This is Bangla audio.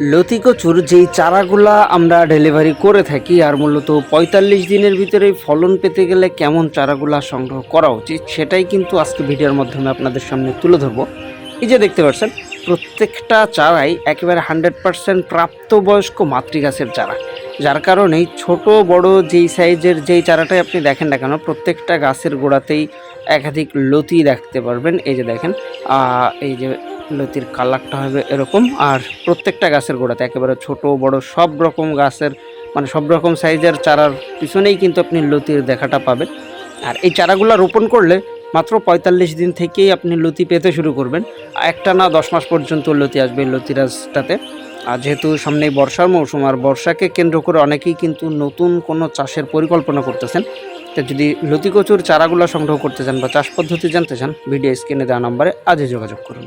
লতি কচুর যেই চারাগুলা আমরা ডেলিভারি করে থাকি আর মূলত পঁয়তাল্লিশ দিনের ভিতরে ফলন পেতে গেলে কেমন চারাগুলা সংগ্রহ করা উচিত সেটাই কিন্তু আজকে ভিডিওর মাধ্যমে আপনাদের সামনে তুলে ধরবো। এই যে দেখতে পাচ্ছেন, প্রত্যেকটা চারাই একেবারে হান্ড্রেড পার্সেন্ট প্রাপ্তবয়স্ক মাতৃগাছের চারা। যার কারণেই ছোট, বড় যেই সাইজের যেই চারাটাই আপনি দেখেন না কেন, প্রত্যেকটা গাছের গোড়াতেই একাধিক লতি দেখতে পারবেন। এই যে দেখেন এই যে লতির কালারটা হবে এরকম। আর প্রত্যেকটা গাছের গোড়াতে, একেবারে ছোট, বড়, সব রকম গাছের মানে সব রকম সাইজের চারার পিছনেই কিন্তু আপনি লতির দেখাটা পাবেন। আর এই চারাগুলো রোপণ করলে মাত্র পঁয়তাল্লিশ দিন থেকেই আপনি লতি পেতে শুরু করবেন। একটা না দশ মাস পর্যন্ত লতি আসবে লতিরাজটাতে আর যেহেতু সামনেই বর্ষার মৌসুম, আর বর্ষাকে কেন্দ্র করে অনেকেই কিন্তু নতুন কোনো চাষের পরিকল্পনা করতেছেন। তো যদি লতি কচুর চারাগুলো সংগ্রহ করতে চান বা চাষ পদ্ধতি জানতে চান, ভিডিও স্ক্রিনে দেওয়া নম্বরে আজই যোগাযোগ করুন।